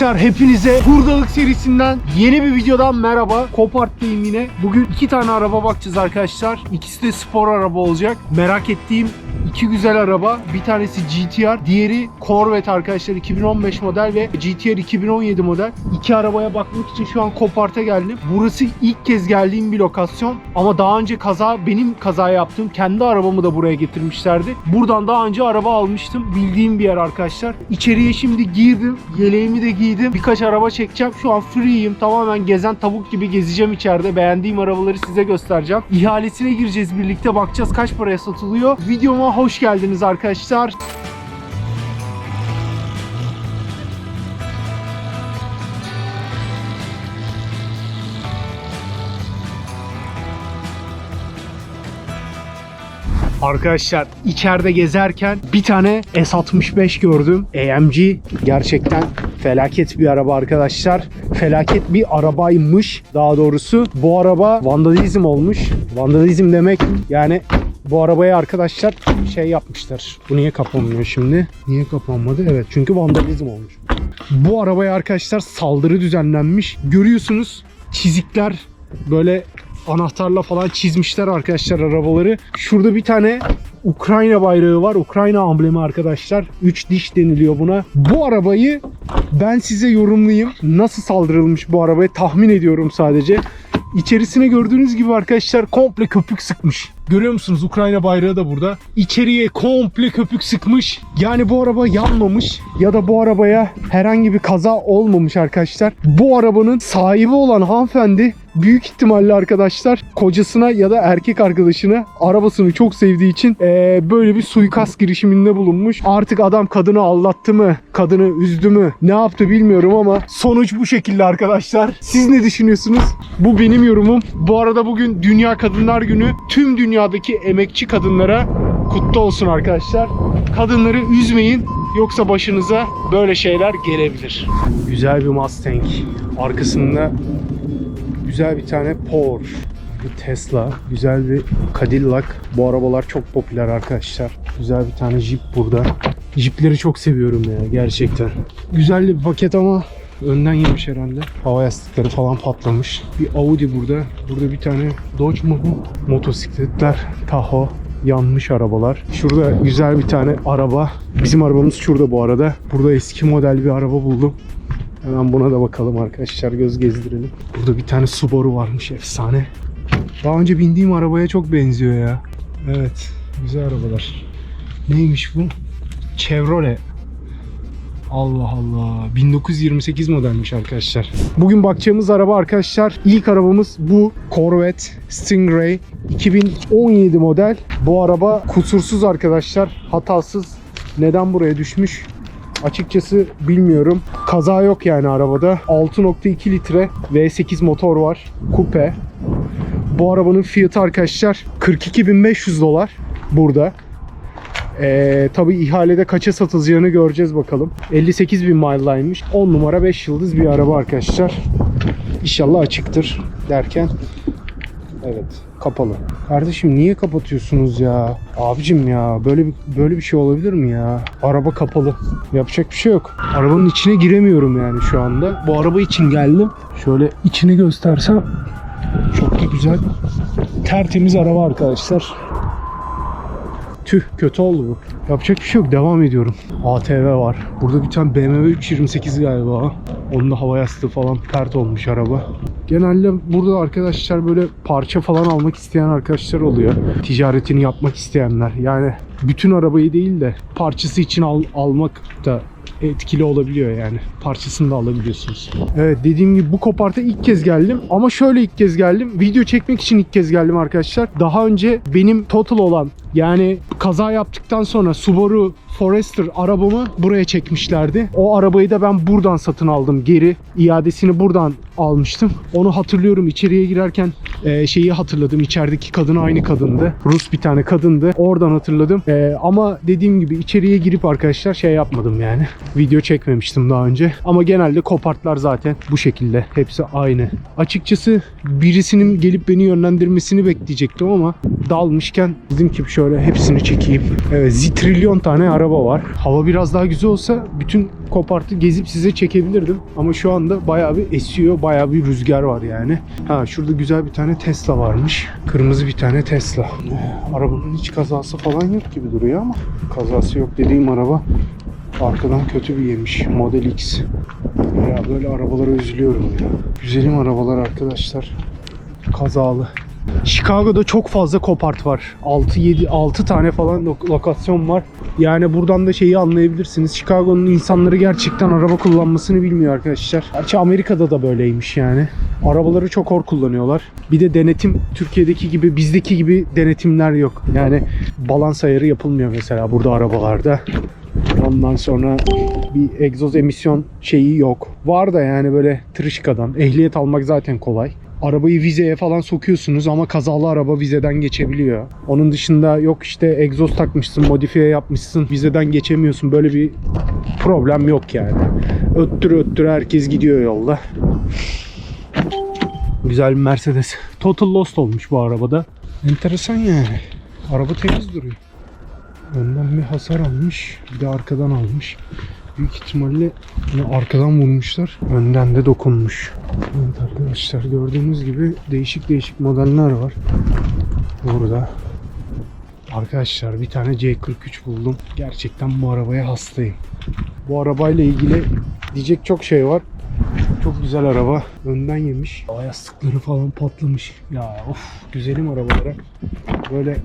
Arkadaşlar hepinize hurdalık serisinden yeni bir videodan merhaba. Kopart'tayım yine. Bugün iki tane araba bakacağız arkadaşlar. İkisi de spor araba olacak. Merak ettiğim iki güzel araba. Bir tanesi GTR, diğeri Corvette arkadaşlar 2015 model ve GTR 2017 model. İki arabaya bakmak için şu an Kopart'a geldim. Burası ilk kez geldiğim bir lokasyon. Ama daha önce kaza, benim kaza yaptığım kendi arabamı da buraya getirmişlerdi. Buradan daha önce araba almıştım. Bildiğim bir yer arkadaşlar. İçeriye şimdi girdim. Yeleğimi de giydim. Birkaç araba çekeceğim. Şu an free'yim. Tamamen gezen tavuk gibi gezeceğim içeride. Beğendiğim arabaları size göstereceğim. İhalesine gireceğiz birlikte. Bakacağız kaç paraya satılıyor. Videoma hoş geldiniz arkadaşlar. Arkadaşlar içeride gezerken bir tane S65 gördüm. AMG gerçekten felaket bir araba arkadaşlar. Felaket bir arabaymış daha doğrusu. Bu araba vandalizm olmuş. Vandalizm demek yani bu arabaya arkadaşlar şey yapmışlar. Bu niye kapanmıyor şimdi? Niye kapanmadı? Evet çünkü vandalizm olmuş. Bu arabaya arkadaşlar saldırı düzenlenmiş. Görüyorsunuz çizikler böyle anahtarla falan çizmişler arkadaşlar arabaları. Şurada bir tane Ukrayna bayrağı var. Ukrayna amblemi arkadaşlar. 3 diş deniliyor buna. Bu arabayı ben size yorumlayayım. Nasıl saldırılmış bu arabaya tahmin ediyorum sadece. İçerisine gördüğünüz gibi arkadaşlar komple köpük sıkmış. Görüyor musunuz Ukrayna bayrağı da burada. İçeriye komple köpük sıkmış. Yani bu araba yanmamış ya da bu arabaya herhangi bir kaza olmamış arkadaşlar. Bu arabanın sahibi olan hanımefendi büyük ihtimalle arkadaşlar kocasına ya da erkek arkadaşına arabasını çok sevdiği için eee, böyle bir suikast girişiminde bulunmuş. Artık adam kadını aldattı mı? Kadını üzdü mü? Ne yaptı bilmiyorum ama sonuç bu şekilde arkadaşlar. Siz ne düşünüyorsunuz? Bu benim yorumum. Bu arada bugün Dünya Kadınlar Günü. Tüm dünyadaki emekçi kadınlara kutlu olsun arkadaşlar. Kadınları üzmeyin yoksa başınıza böyle şeyler gelebilir. Güzel bir Mustang. Arkasında güzel bir tane Porsche. Bir Tesla, güzel bir Cadillac. Bu arabalar çok popüler arkadaşlar. Güzel bir tane Jeep burada. Jeepleri çok seviyorum ya gerçekten. Güzel bir paket ama önden yemiş herhalde. Hava yastıkları falan patlamış. Bir Audi burada. Burada bir tane Dodge mu bu? Motosikletler, Tahoe yanmış arabalar. Şurada güzel bir tane araba. Bizim arabamız şurada bu arada. Burada eski model bir araba buldum. Hemen buna da bakalım arkadaşlar göz gezdirelim. Burada bir tane Subaru varmış efsane. Daha önce bindiğim arabaya çok benziyor ya. Evet güzel arabalar. Neymiş bu? Chevrolet. Allah Allah. 1928 modelmiş arkadaşlar. Bugün bakacağımız araba arkadaşlar. ilk arabamız bu Corvette Stingray 2017 model. Bu araba kusursuz arkadaşlar. Hatasız. Neden buraya düşmüş? Açıkçası bilmiyorum. Kaza yok yani arabada. 6.2 litre V8 motor var. Kupe. Bu arabanın fiyatı arkadaşlar 42.500 dolar burada. Ee, tabii ihalede kaça satılacağını göreceğiz bakalım. 58 bin mile'laymış. 10 numara 5 yıldız bir araba arkadaşlar. İnşallah açıktır derken Evet kapalı. Kardeşim niye kapatıyorsunuz ya? Abicim ya böyle bir, böyle bir şey olabilir mi ya? Araba kapalı. Yapacak bir şey yok. Arabanın içine giremiyorum yani şu anda. Bu araba için geldim. Şöyle içini göstersem çok da güzel. Tertemiz araba arkadaşlar. Tüh kötü oldu bu. Yapacak bir şey yok. Devam ediyorum. ATV var. Burada bir tane BMW 328 galiba. Onun da hava yastığı falan pert olmuş araba. Genelde burada arkadaşlar böyle parça falan almak isteyen arkadaşlar oluyor. Ticaretini yapmak isteyenler. Yani bütün arabayı değil de parçası için al, almak da etkili olabiliyor yani. Parçasını da alabiliyorsunuz. Evet dediğim gibi bu koparta ilk kez geldim. Ama şöyle ilk kez geldim. Video çekmek için ilk kez geldim arkadaşlar. Daha önce benim total olan yani kaza yaptıktan sonra Subaru Forester arabamı buraya çekmişlerdi. O arabayı da ben buradan satın aldım geri. iadesini buradan almıştım. Onu hatırlıyorum içeriye girerken e, şeyi hatırladım. İçerideki kadın aynı kadındı. Rus bir tane kadındı. Oradan hatırladım. E, ama dediğim gibi içeriye girip arkadaşlar şey yapmadım yani. Video çekmemiştim daha önce. Ama genelde kopartlar zaten bu şekilde. Hepsi aynı. Açıkçası birisinin gelip beni yönlendirmesini bekleyecektim ama dalmışken dedim ki şöyle hepsini çekeyim. Evet zitrilyon tane araba araba var. Hava biraz daha güzel olsa bütün kopartı gezip size çekebilirdim. Ama şu anda bayağı bir esiyor, bayağı bir rüzgar var yani. Ha şurada güzel bir tane Tesla varmış. Kırmızı bir tane Tesla. Arabanın hiç kazası falan yok gibi duruyor ama kazası yok dediğim araba arkadan kötü bir yemiş. Model X. Ya böyle arabalara üzülüyorum ya. Güzelim arabalar arkadaşlar. Kazalı. Chicago'da çok fazla kopart var. 6 7 6 tane falan lo- lokasyon var. Yani buradan da şeyi anlayabilirsiniz. Chicago'nun insanları gerçekten araba kullanmasını bilmiyor arkadaşlar. Gerçi Amerika'da da böyleymiş yani. Arabaları çok hor kullanıyorlar. Bir de denetim Türkiye'deki gibi bizdeki gibi denetimler yok. Yani balans ayarı yapılmıyor mesela burada arabalarda. Ondan sonra bir egzoz emisyon şeyi yok. Var da yani böyle tırışkadan. Ehliyet almak zaten kolay. Arabayı vizeye falan sokuyorsunuz ama kazalı araba vizeden geçebiliyor. Onun dışında yok işte egzoz takmışsın, modifiye yapmışsın, vizeden geçemiyorsun. Böyle bir problem yok yani. Öttür öttür herkes gidiyor yolda. Güzel bir Mercedes. Total lost olmuş bu arabada. Enteresan yani. Araba temiz duruyor. Önden bir hasar almış. Bir de arkadan almış. Büyük ihtimalle arkadan vurmuşlar. Önden de dokunmuş. Evet arkadaşlar gördüğünüz gibi değişik değişik modeller var. Burada. Arkadaşlar bir tane C43 buldum. Gerçekten bu arabaya hastayım. Bu arabayla ilgili diyecek çok şey var. Çok güzel araba. Önden yemiş. Yastıkları falan patlamış. Ya of güzelim arabalara. Böyle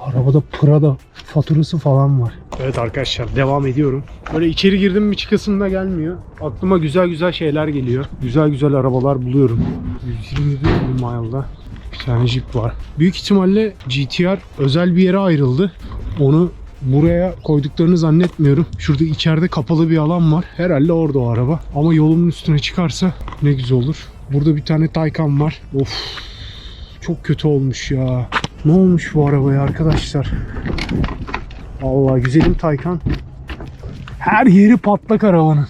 Arabada Prada faturası falan var. Evet arkadaşlar devam ediyorum. Böyle içeri girdim mi çıkasım da gelmiyor. Aklıma güzel güzel şeyler geliyor. Güzel güzel arabalar buluyorum. 121 mile'da bir tane Jeep var. Büyük ihtimalle GTR özel bir yere ayrıldı. Onu buraya koyduklarını zannetmiyorum. Şurada içeride kapalı bir alan var. Herhalde orada o araba. Ama yolumun üstüne çıkarsa ne güzel olur. Burada bir tane Taycan var. Of çok kötü olmuş ya. Ne olmuş bu arabaya arkadaşlar? Allah güzelim Taycan. Her yeri patlak arabanın.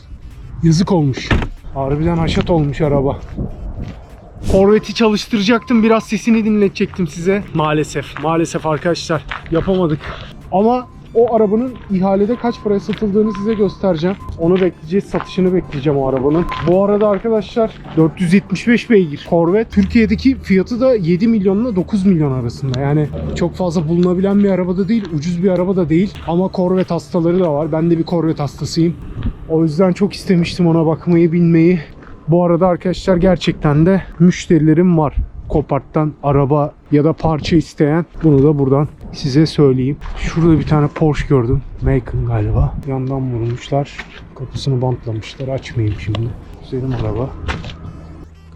Yazık olmuş. Harbiden haşat olmuş araba. Corvette'i çalıştıracaktım. Biraz sesini dinletecektim size. Maalesef. Maalesef arkadaşlar. Yapamadık. Ama o arabanın ihalede kaç paraya satıldığını size göstereceğim. Onu bekleyeceğiz. Satışını bekleyeceğim o arabanın. Bu arada arkadaşlar 475 beygir Corvette. Türkiye'deki fiyatı da 7 milyonla 9 milyon arasında. Yani çok fazla bulunabilen bir araba da değil. Ucuz bir araba da değil. Ama Corvette hastaları da var. Ben de bir Corvette hastasıyım. O yüzden çok istemiştim ona bakmayı, binmeyi. Bu arada arkadaşlar gerçekten de müşterilerim var. Kopart'tan araba ya da parça isteyen bunu da buradan size söyleyeyim. Şurada bir tane Porsche gördüm. Macan galiba. Yandan vurmuşlar. Kapısını bantlamışlar. Açmayayım şimdi. Güzelim araba.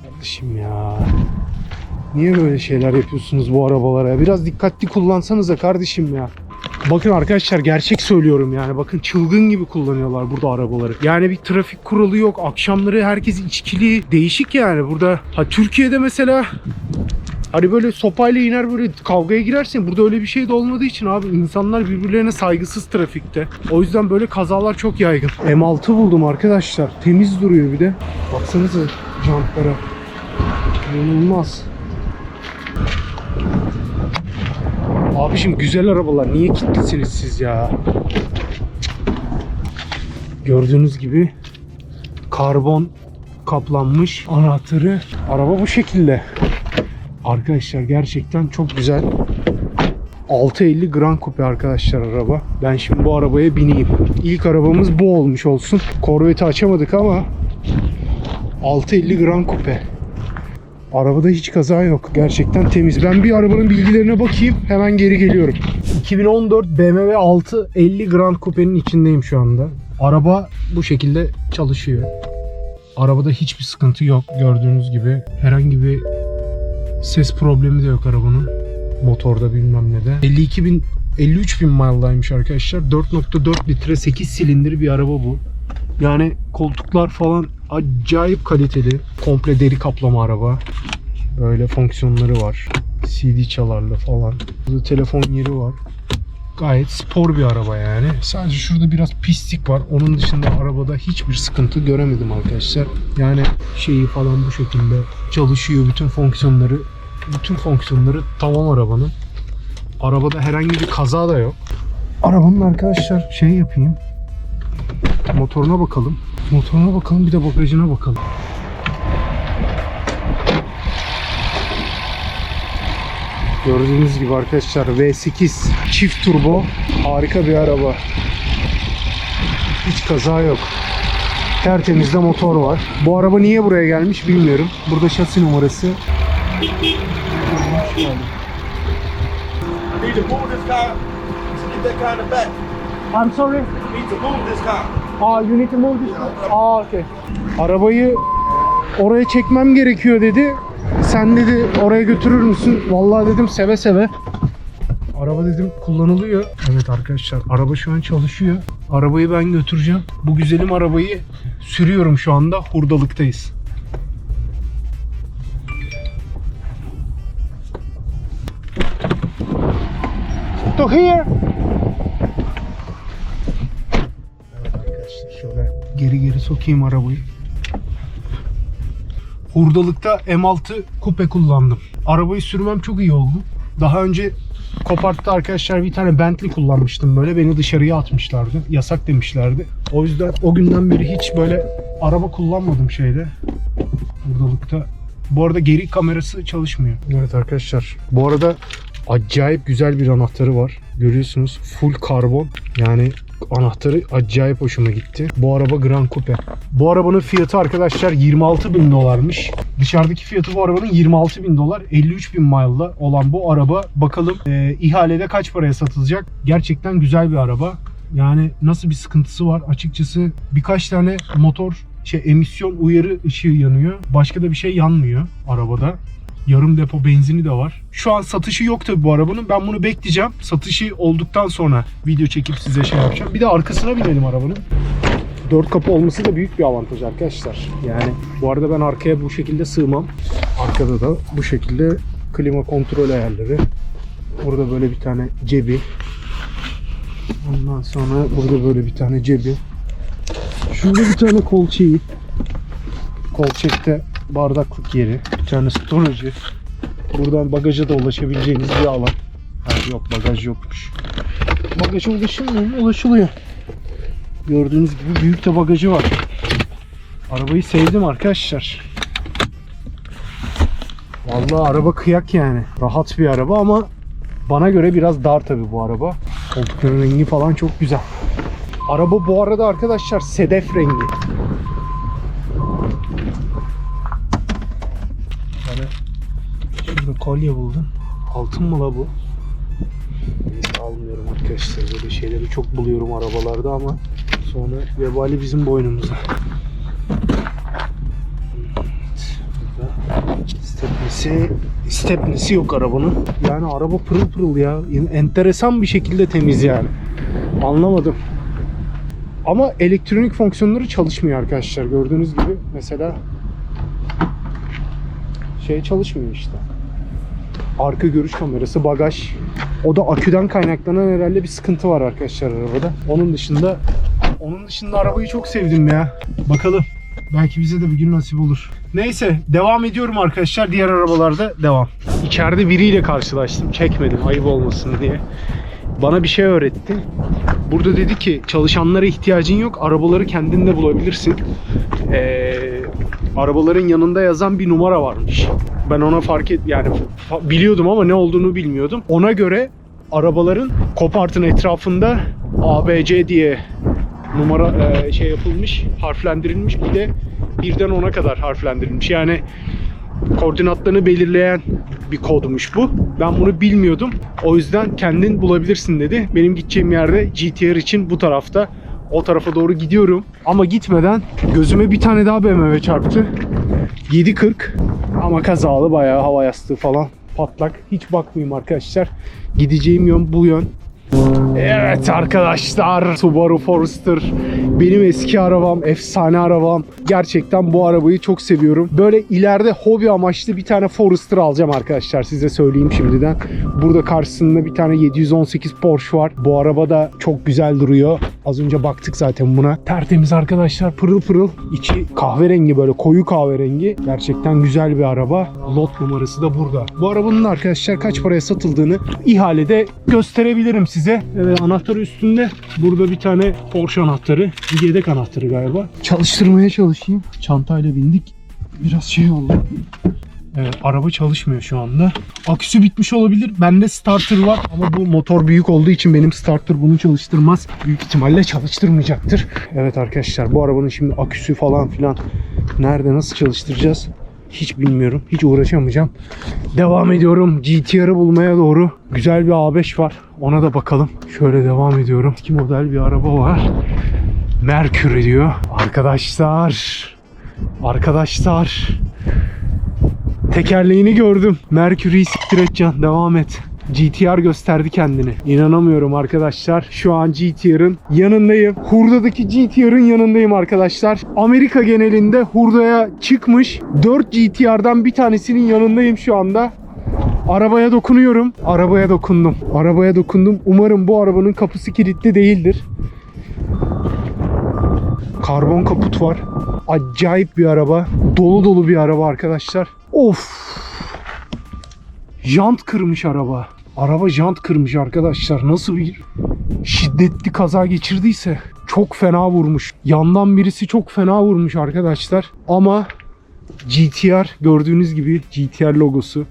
Kardeşim ya. Niye böyle şeyler yapıyorsunuz bu arabalara? Biraz dikkatli kullansanıza kardeşim ya. Bakın arkadaşlar gerçek söylüyorum yani. Bakın çılgın gibi kullanıyorlar burada arabaları. Yani bir trafik kuralı yok. Akşamları herkes içkili. Değişik yani burada. Ha Türkiye'de mesela Hani böyle sopayla iner böyle kavgaya girersin. Burada öyle bir şey de olmadığı için abi insanlar birbirlerine saygısız trafikte. O yüzden böyle kazalar çok yaygın. M6 buldum arkadaşlar. Temiz duruyor bir de. Baksanıza jantlara. İnanılmaz. Abişim güzel arabalar. Niye kilitlisiniz siz ya? Gördüğünüz gibi karbon kaplanmış anahtarı. Araba bu şekilde. Arkadaşlar gerçekten çok güzel. 650 Grand Coupe arkadaşlar araba. Ben şimdi bu arabaya bineyim. İlk arabamız bu olmuş olsun. Corvette'i açamadık ama 650 Grand Coupe. Arabada hiç kaza yok. Gerçekten temiz. Ben bir arabanın bilgilerine bakayım. Hemen geri geliyorum. 2014 BMW 650 Grand Coupe'nin içindeyim şu anda. Araba bu şekilde çalışıyor. Arabada hiçbir sıkıntı yok gördüğünüz gibi. Herhangi bir ses problemi de yok arabanın. Motorda bilmem ne de. 52 bin 53 bin mile'daymış arkadaşlar. 4.4 litre 8 silindir bir araba bu. Yani koltuklar falan acayip kaliteli. Komple deri kaplama araba. Böyle fonksiyonları var. CD çalarlı falan. Burada telefon yeri var. Gayet spor bir araba yani. Sadece şurada biraz pislik var. Onun dışında arabada hiçbir sıkıntı göremedim arkadaşlar. Yani şeyi falan bu şekilde çalışıyor. Bütün fonksiyonları bütün fonksiyonları tamam arabanın. Arabada herhangi bir kaza da yok. Arabanın arkadaşlar şey yapayım. Motoruna bakalım. Motoruna bakalım bir de bagajına bakalım. Gördüğünüz gibi arkadaşlar V8 çift turbo harika bir araba. Hiç kaza yok. Tertemiz de motor var. Bu araba niye buraya gelmiş bilmiyorum. Burada şasi numarası. Car. Car. I'm sorry. I need to move this car. Aa, you need to move this. Aa, okay. Arabayı oraya çekmem gerekiyor dedi. Sen dedi oraya götürür müsün? Vallahi dedim seve seve. Araba dedim kullanılıyor. Evet arkadaşlar araba şu an çalışıyor. Arabayı ben götüreceğim. Bu güzelim arabayı sürüyorum şu anda. Hurdalıktayız. To here. Evet arkadaşlar şöyle geri geri sokayım arabayı. Hurdalıkta M6 kupe kullandım. Arabayı sürmem çok iyi oldu. Daha önce Kopart'ta arkadaşlar bir tane Bentley kullanmıştım böyle. Beni dışarıya atmışlardı. Yasak demişlerdi. O yüzden o günden beri hiç böyle araba kullanmadım şeyde. Hurdalıkta. Bu arada geri kamerası çalışmıyor. Evet arkadaşlar. Bu arada acayip güzel bir anahtarı var. Görüyorsunuz full karbon. Yani anahtarı acayip hoşuma gitti. Bu araba Grand Coupe. Bu arabanın fiyatı arkadaşlar 26 bin dolarmış. Dışarıdaki fiyatı bu arabanın 26 bin dolar. 53 bin mile'da olan bu araba bakalım e, ihalede kaç paraya satılacak. Gerçekten güzel bir araba. Yani nasıl bir sıkıntısı var açıkçası birkaç tane motor şey emisyon uyarı ışığı yanıyor. Başka da bir şey yanmıyor arabada. Yarım depo benzini de var. Şu an satışı yok tabi bu arabanın. Ben bunu bekleyeceğim. Satışı olduktan sonra video çekip size şey yapacağım. Bir de arkasına binelim arabanın. Dört kapı olması da büyük bir avantaj arkadaşlar. Yani bu arada ben arkaya bu şekilde sığmam. Arkada da bu şekilde klima kontrol ayarları. Burada böyle bir tane cebi. Ondan sonra burada böyle bir tane cebi. Şurada bir tane kol çeyi. Kol çekte bardaklık yeri. Bir tane storage'ı. Buradan bagaja da ulaşabileceğiniz bir alan. Ha, yok bagaj yokmuş. Bagaja ulaşılmıyor mu? Ulaşılıyor. Gördüğünüz gibi büyük de bagajı var. Arabayı sevdim arkadaşlar. Vallahi araba kıyak yani. Rahat bir araba ama bana göre biraz dar tabi bu araba. Koltukların rengi falan çok güzel. Araba bu arada arkadaşlar sedef rengi. Kolye buldum. Altın mı la bu? Neyse almıyorum arkadaşlar. Böyle şeyleri çok buluyorum arabalarda ama sonra vebali bizim boynumuza. Stepnisi, stepnisi yok arabanın. Yani araba pırıl pırıl ya. Enteresan bir şekilde temiz yani. Anlamadım. Ama elektronik fonksiyonları çalışmıyor arkadaşlar. Gördüğünüz gibi mesela şey çalışmıyor işte. Arka görüş kamerası, bagaj. O da aküden kaynaklanan herhalde bir sıkıntı var arkadaşlar arabada. Onun dışında onun dışında arabayı çok sevdim ya. Bakalım. Belki bize de bir gün nasip olur. Neyse devam ediyorum arkadaşlar. Diğer arabalarda devam. İçeride biriyle karşılaştım. Çekmedim ayıp olmasın diye. Bana bir şey öğretti. Burada dedi ki çalışanlara ihtiyacın yok. Arabaları kendinde bulabilirsin. Ee, arabaların yanında yazan bir numara varmış. Ben ona fark et yani biliyordum ama ne olduğunu bilmiyordum. Ona göre arabaların kopartın etrafında ABC diye numara e, şey yapılmış, harflendirilmiş. Bir de birden 10'a kadar harflendirilmiş. Yani koordinatlarını belirleyen bir kodmuş bu. Ben bunu bilmiyordum. O yüzden kendin bulabilirsin dedi. Benim gideceğim yerde GTR için bu tarafta. O tarafa doğru gidiyorum. Ama gitmeden gözüme bir tane daha BMW çarptı. 740 ama kazalı bayağı hava yastığı falan patlak. Hiç bakmayayım arkadaşlar. Gideceğim yön bu yön. Evet arkadaşlar Subaru Forester benim eski arabam, efsane arabam. Gerçekten bu arabayı çok seviyorum. Böyle ileride hobi amaçlı bir tane Forester alacağım arkadaşlar size söyleyeyim şimdiden. Burada karşısında bir tane 718 Porsche var. Bu araba da çok güzel duruyor. Az önce baktık zaten buna. Tertemiz arkadaşlar pırıl pırıl. İçi kahverengi böyle koyu kahverengi. Gerçekten güzel bir araba. Lot numarası da burada. Bu arabanın arkadaşlar kaç paraya satıldığını ihalede gösterebilirim size. Evet anahtarı üstünde. Burada bir tane Porsche anahtarı. Bir yedek anahtarı galiba. Çalıştırmaya çalışayım. Çantayla bindik. Biraz şey oldu. Evet, araba çalışmıyor şu anda. Aküsü bitmiş olabilir. Bende starter var ama bu motor büyük olduğu için benim starter bunu çalıştırmaz. Büyük ihtimalle çalıştırmayacaktır. Evet arkadaşlar bu arabanın şimdi aküsü falan filan nerede nasıl çalıştıracağız? Hiç bilmiyorum. Hiç uğraşamayacağım. Devam ediyorum GTR'ı bulmaya doğru. Güzel bir A5 var. Ona da bakalım. Şöyle devam ediyorum. İki model bir araba var. Mercury diyor. Arkadaşlar. Arkadaşlar. Tekerleğini gördüm. Mercury'yi siktir et can. Devam et. GTR gösterdi kendini. İnanamıyorum arkadaşlar. Şu an GTR'ın yanındayım. Hurda'daki GTR'ın yanındayım arkadaşlar. Amerika genelinde hurdaya çıkmış 4 GTR'dan bir tanesinin yanındayım şu anda. Arabaya dokunuyorum. Arabaya dokundum. Arabaya dokundum. Umarım bu arabanın kapısı kilitli değildir. Karbon kaput var. Acayip bir araba. Dolu dolu bir araba arkadaşlar. Of. Jant kırmış araba. Araba jant kırmış arkadaşlar. Nasıl bir şiddetli kaza geçirdiyse çok fena vurmuş. Yandan birisi çok fena vurmuş arkadaşlar. Ama GTR gördüğünüz gibi GTR logosu.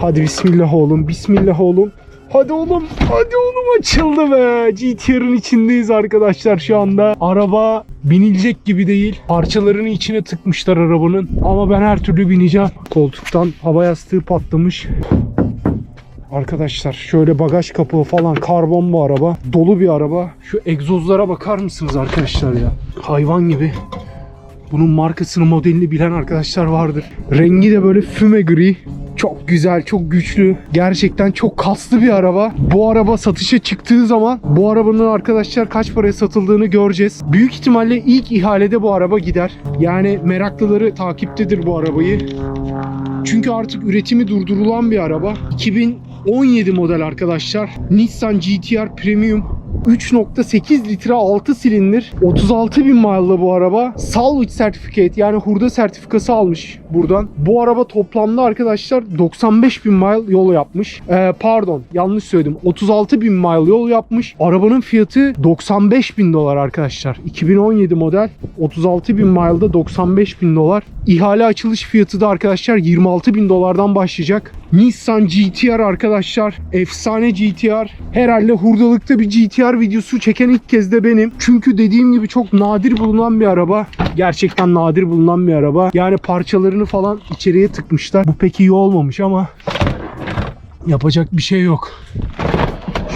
Hadi bismillah oğlum. Bismillah oğlum. Hadi oğlum. Hadi oğlum açıldı be. GTR'ın içindeyiz arkadaşlar şu anda. Araba binilecek gibi değil. Parçalarını içine tıkmışlar arabanın. Ama ben her türlü bineceğim. Koltuktan hava yastığı patlamış. Arkadaşlar şöyle bagaj kapağı falan karbon bu araba. Dolu bir araba. Şu egzozlara bakar mısınız arkadaşlar ya? Hayvan gibi. Bunun markasını modelini bilen arkadaşlar vardır. Rengi de böyle füme gri. Çok güzel, çok güçlü. Gerçekten çok kaslı bir araba. Bu araba satışa çıktığı zaman bu arabanın arkadaşlar kaç paraya satıldığını göreceğiz. Büyük ihtimalle ilk ihalede bu araba gider. Yani meraklıları takiptedir bu arabayı. Çünkü artık üretimi durdurulan bir araba. 2017 model arkadaşlar. Nissan GT-R Premium 3.8 litre 6 silindir. 36 bin mile'lı bu araba. Salvage certificate yani hurda sertifikası almış buradan. Bu araba toplamda arkadaşlar 95 bin mile yol yapmış. Ee, pardon yanlış söyledim. 36 bin mile yol yapmış. Arabanın fiyatı 95 bin dolar arkadaşlar. 2017 model. 36 bin mile'da 95 bin dolar. İhale açılış fiyatı da arkadaşlar 26 bin dolardan başlayacak. Nissan GT-R arkadaşlar. Efsane GT-R herhalde hurdalıkta bir GT-R videosu çeken ilk kez de benim çünkü dediğim gibi çok nadir bulunan bir araba gerçekten nadir bulunan bir araba yani parçalarını falan içeriye tıkmışlar bu pek iyi olmamış ama yapacak bir şey yok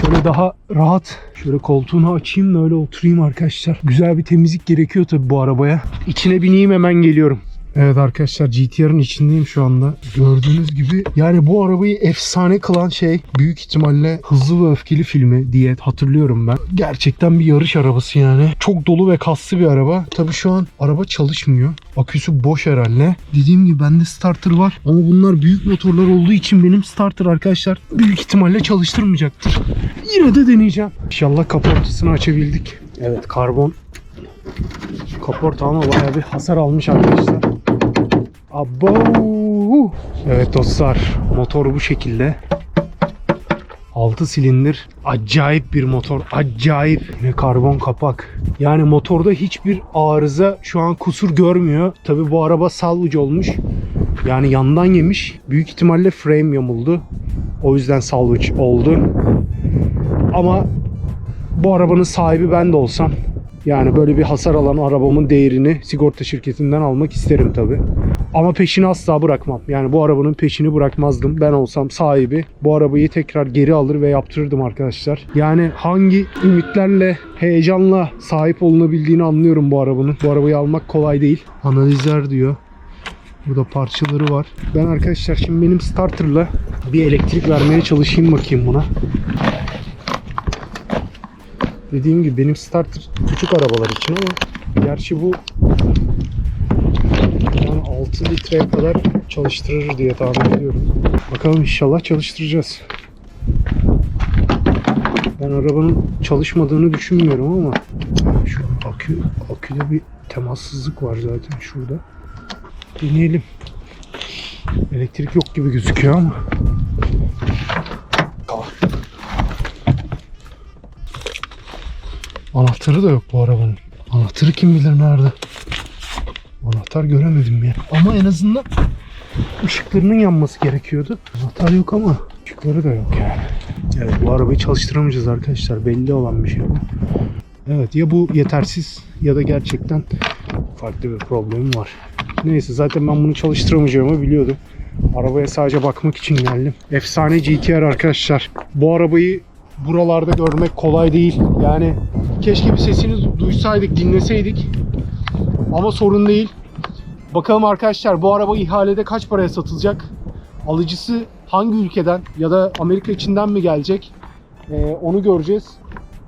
Şöyle daha rahat şöyle koltuğunu açayım da öyle oturayım arkadaşlar. Güzel bir temizlik gerekiyor tabi bu arabaya. İçine bineyim hemen geliyorum. Evet arkadaşlar GTR'ın içindeyim şu anda. Gördüğünüz gibi yani bu arabayı efsane kılan şey büyük ihtimalle Hızlı ve Öfkeli filmi diye hatırlıyorum ben. Gerçekten bir yarış arabası yani. Çok dolu ve kaslı bir araba. Tabi şu an araba çalışmıyor. Aküsü boş herhalde. Dediğim gibi bende starter var. Ama bunlar büyük motorlar olduğu için benim starter arkadaşlar büyük ihtimalle çalıştırmayacaktır. Yine de deneyeceğim. İnşallah kaportasını açabildik. Evet karbon kaporta ama bayağı bir hasar almış arkadaşlar. Abo. Evet dostlar motor bu şekilde. 6 silindir. Acayip bir motor. Acayip. Yine karbon kapak. Yani motorda hiçbir arıza şu an kusur görmüyor. Tabi bu araba salvage olmuş. Yani yandan yemiş. Büyük ihtimalle frame yamuldu. O yüzden salvage oldu. Ama bu arabanın sahibi ben de olsam yani böyle bir hasar alan arabamın değerini sigorta şirketinden almak isterim tabi. Ama peşini asla bırakmam. Yani bu arabanın peşini bırakmazdım. Ben olsam sahibi bu arabayı tekrar geri alır ve yaptırırdım arkadaşlar. Yani hangi ümitlerle, heyecanla sahip olunabildiğini anlıyorum bu arabanın. Bu arabayı almak kolay değil. Analizler diyor. Burada parçaları var. Ben arkadaşlar şimdi benim starterla bir elektrik vermeye çalışayım bakayım buna. Dediğim gibi benim starter küçük arabalar için ama gerçi bu yani 6 litreye kadar çalıştırır diye tahmin ediyorum. Bakalım inşallah çalıştıracağız. Ben arabanın çalışmadığını düşünmüyorum ama şu akü aküde bir temassızlık var zaten şurada. Deneyelim. Elektrik yok gibi gözüküyor ama. Anahtarı da yok bu arabanın. Anahtarı kim bilir nerede? Anahtar göremedim ya. Ama en azından ışıklarının yanması gerekiyordu. Anahtar yok ama ışıkları da yok yani. Evet bu arabayı çalıştıramayacağız arkadaşlar. Belli olan bir şey bu. Evet ya bu yetersiz ya da gerçekten farklı bir problemim var. Neyse zaten ben bunu çalıştıramayacağımı biliyordum. Arabaya sadece bakmak için geldim. Efsane GTR arkadaşlar. Bu arabayı buralarda görmek kolay değil. Yani keşke bir sesini duysaydık, dinleseydik. Ama sorun değil. Bakalım arkadaşlar bu araba ihalede kaç paraya satılacak? Alıcısı hangi ülkeden ya da Amerika içinden mi gelecek? Ee, onu göreceğiz.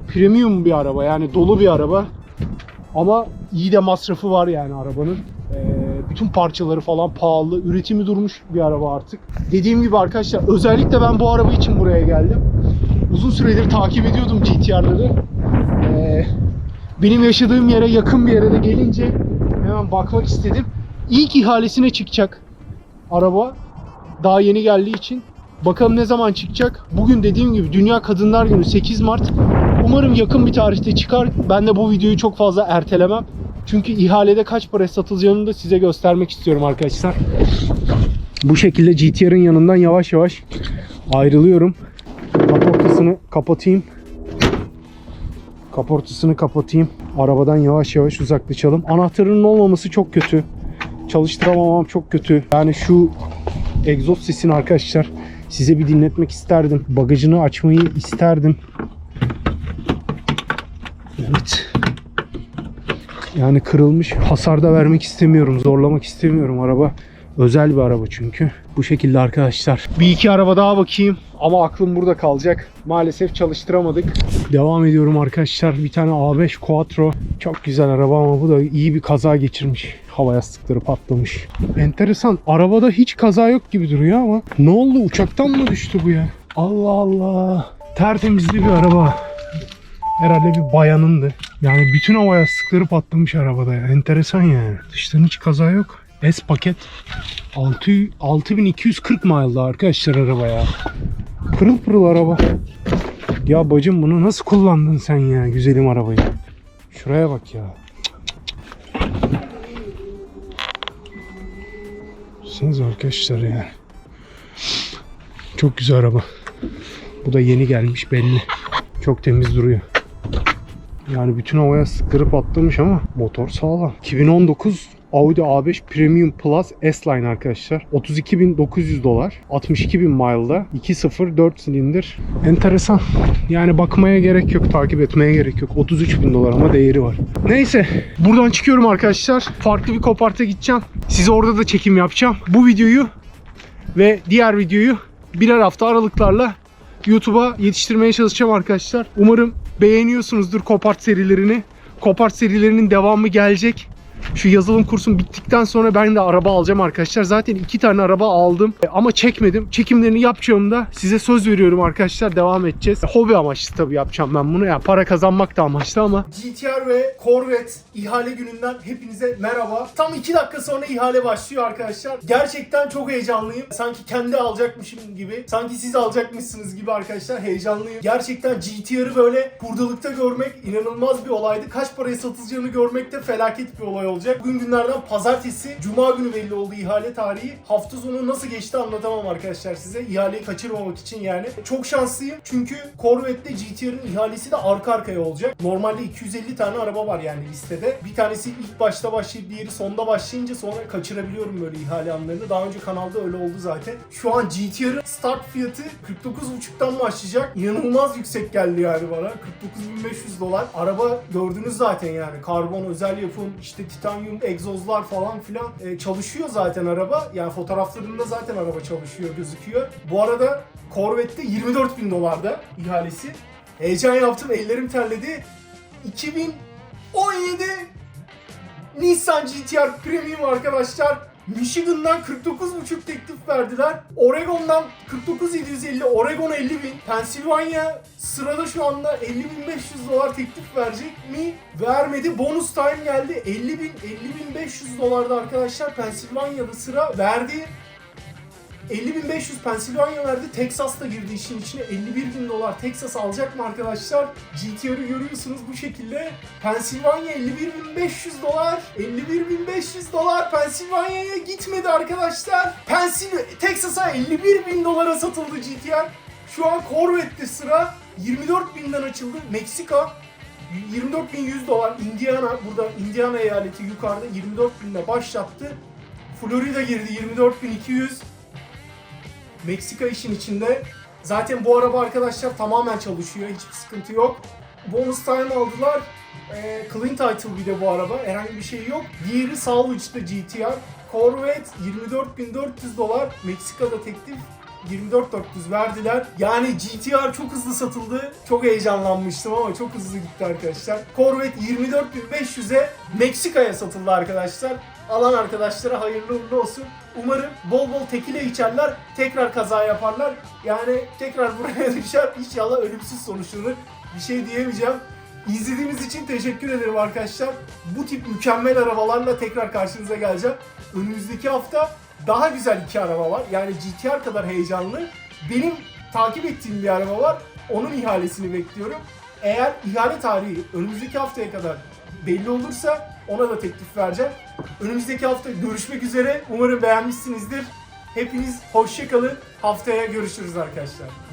Premium bir araba yani dolu bir araba. Ama iyi de masrafı var yani arabanın. Ee, bütün parçaları falan pahalı. Üretimi durmuş bir araba artık. Dediğim gibi arkadaşlar özellikle ben bu araba için buraya geldim. Uzun süredir takip ediyordum GTR'ları. Benim yaşadığım yere yakın bir yere de gelince hemen bakmak istedim. İlk ihalesine çıkacak araba. Daha yeni geldiği için. Bakalım ne zaman çıkacak. Bugün dediğim gibi Dünya Kadınlar Günü 8 Mart. Umarım yakın bir tarihte çıkar. Ben de bu videoyu çok fazla ertelemem. Çünkü ihalede kaç para satılacağını da size göstermek istiyorum arkadaşlar. Bu şekilde GTR'ın yanından yavaş yavaş ayrılıyorum. Kaportasını kapatayım. Kaportasını kapatayım. Arabadan yavaş yavaş uzaklaşalım. Anahtarının olmaması çok kötü. Çalıştıramamam çok kötü. Yani şu egzoz sesini arkadaşlar size bir dinletmek isterdim. Bagajını açmayı isterdim. Evet. Yani kırılmış. Hasar da vermek istemiyorum. Zorlamak istemiyorum araba. Özel bir araba çünkü. Bu şekilde arkadaşlar. Bir iki araba daha bakayım. Ama aklım burada kalacak. Maalesef çalıştıramadık. Devam ediyorum arkadaşlar. Bir tane A5 Quattro. Çok güzel araba ama bu da iyi bir kaza geçirmiş. Hava yastıkları patlamış. Enteresan. Arabada hiç kaza yok gibi duruyor ama ne oldu? Uçaktan mı düştü bu ya? Allah Allah. Tertemizli bir araba. Herhalde bir bayanındı. Yani bütün hava yastıkları patlamış arabada ya. Enteresan yani. Dıştan hiç kaza yok. S paket 6, 6240 mile'da arkadaşlar araba ya. Pırıl pırıl araba. Ya bacım bunu nasıl kullandın sen ya güzelim arabayı. Şuraya bak ya. Baksanıza arkadaşlar ya. Çok güzel araba. Bu da yeni gelmiş belli. Çok temiz duruyor. Yani bütün hava yastıkları patlamış ama motor sağlam. 2019 Audi A5 Premium Plus S-Line arkadaşlar. 32.900 dolar. 62.000 mile'da. 2.0 4 silindir. Enteresan. Yani bakmaya gerek yok. Takip etmeye gerek yok. 33.000 dolar ama değeri var. Neyse. Buradan çıkıyorum arkadaşlar. Farklı bir koparta gideceğim. Size orada da çekim yapacağım. Bu videoyu ve diğer videoyu birer hafta aralıklarla YouTube'a yetiştirmeye çalışacağım arkadaşlar. Umarım beğeniyorsunuzdur Kopart serilerini. Kopart serilerinin devamı gelecek. Şu yazılım kursum bittikten sonra ben de araba alacağım arkadaşlar. Zaten iki tane araba aldım E, ama çekmedim. Çekimlerini yapacağımda size söz veriyorum arkadaşlar devam edeceğiz. Hobi amaçlı tabii yapacağım ben bunu. Yani para kazanmak da amaçlı ama. GTR ve Corvette ihale gününden hepinize merhaba. Tam iki dakika sonra ihale başlıyor arkadaşlar. Gerçekten çok heyecanlıyım. Sanki kendi alacakmışım gibi. Sanki siz alacakmışsınız gibi arkadaşlar. Heyecanlıyım. Gerçekten GTR'ı böyle hurdalıkta görmek inanılmaz bir olaydı. Kaç paraya satılacağını görmek de felaket bir olay olacak. Bugün günlerden pazartesi, cuma günü belli oldu ihale tarihi. Hafta sonu nasıl geçti anlatamam arkadaşlar size. İhaleyi kaçırmamak için yani. Çok şanslıyım çünkü Corvette'de GTR'ın ihalesi de arka arkaya olacak. Normalde 250 tane araba var yani listede. Bir tanesi ilk başta başlayıp diğeri sonda başlayınca sonra kaçırabiliyorum böyle ihale anlarını. Daha önce kanalda öyle oldu zaten. Şu an GTR'ın start fiyatı 49.5'tan başlayacak. İnanılmaz yüksek geldi yani bana. 49.500 dolar. Araba gördünüz zaten yani. Karbon özel yapım, işte titanyum egzozlar falan filan e, çalışıyor zaten araba. Yani fotoğraflarında zaten araba çalışıyor gözüküyor. Bu arada Corvette'de 24.000 dolarda ihalesi. Heyecan yaptım, ellerim terledi. 2017 Nissan GTR Premium arkadaşlar Michigan'dan 49,5 teklif verdiler. Oregon'dan 49,750, Oregon 50 bin. Pennsylvania sırada şu anda 50.500 dolar teklif verecek mi? Vermedi. Bonus time geldi. 50 bin, 50.500 dolarda arkadaşlar Pennsylvania'da sıra verdi. 50.500 Pennsylvania verdi. Texas da girdi işin içine. 51.000 dolar Texas alacak mı arkadaşlar? GTR'ı görüyorsunuz bu şekilde. Pennsylvania 51.500 dolar. 51.500 dolar Pennsylvania'ya gitmedi arkadaşlar. Pennsylvania, Texas'a 51.000 dolara satıldı GTR. Şu an Corvette'de sıra. 24.000'den açıldı. Meksika 24.100 dolar. Indiana burada Indiana eyaleti yukarıda 24.000'le başlattı. Florida girdi 24.200. Meksika işin içinde. Zaten bu araba arkadaşlar tamamen çalışıyor. Hiçbir sıkıntı yok. Bonus time aldılar. Ee, clean title bir de bu araba. Herhangi bir şey yok. Diğeri Salvage'da GTR. Corvette 24.400 dolar. Meksika'da teklif 24.400 verdiler. Yani GTR çok hızlı satıldı. Çok heyecanlanmıştım ama çok hızlı gitti arkadaşlar. Corvette 24.500'e Meksika'ya satıldı arkadaşlar. Alan arkadaşlara hayırlı uğurlu olsun. Umarım bol bol tekile içerler, tekrar kaza yaparlar. Yani tekrar buraya düşer. İnşallah ölümsüz sonuçlanır. Bir şey diyemeyeceğim. İzlediğiniz için teşekkür ederim arkadaşlar. Bu tip mükemmel arabalarla tekrar karşınıza geleceğim. Önümüzdeki hafta daha güzel iki araba var. Yani GTR kadar heyecanlı. Benim takip ettiğim bir araba var. Onun ihalesini bekliyorum. Eğer ihale tarihi önümüzdeki haftaya kadar belli olursa ona da teklif vereceğim. Önümüzdeki hafta görüşmek üzere. Umarım beğenmişsinizdir. Hepiniz hoşçakalın. Haftaya görüşürüz arkadaşlar.